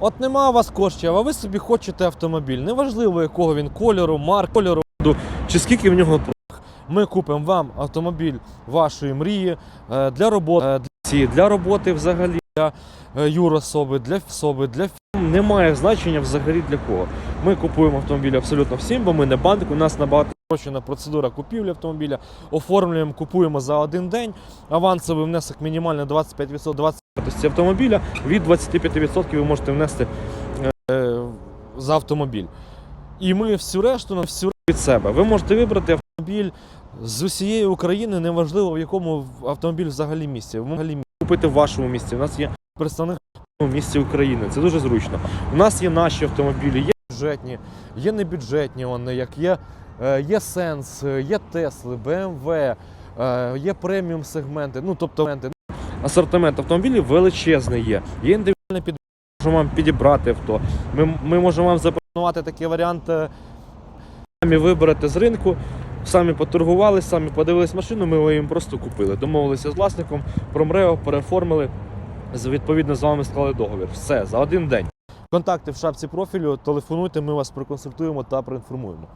От нема у вас коштів, а ви собі хочете автомобіль. Неважливо, якого він кольору, марк, кольору чи скільки в нього пробіг. Ми купимо вам автомобіль вашої мрії е, для роботи, е, для, роботи взагалі, для е, юрособи, для особи, для фірм. Немає значення взагалі для кого. Ми купуємо автомобіль абсолютно всім, бо ми не банк. У нас набагато спрощена процедура купівлі автомобіля. Оформлюємо, купуємо за один день. Авансовий внесок мінімально 25% 20 вартості автомобіля. Від 25% ви можете внести е, за автомобіль. І ми всю решту на всю від себе. Ви можете вибрати автомобіль з усієї України, неважливо в якому автомобіль взагалі місці. Ви взагалі купити в вашому місці. У нас є представник в місті України. Це дуже зручно. У нас є наші автомобілі, є бюджетні, є небюджетні, вони, як є, е, є Сенс, е, є Тесли, е, є преміум сегменти. Ну тобто. Асортимент автомобілів величезний є. Є індивідуальне під можемо вам підібрати авто. Ми, ми можемо вам запропонувати такий варіант. е, Самі виберете з ринку, самі поторгували, самі подивились машину, ми їм просто купили. Домовилися з власником, промрео, переоформили, відповідно з вами склали договір. Все, за один день. Контакти в шапці профілю, телефонуйте, ми вас проконсультуємо та проінформуємо.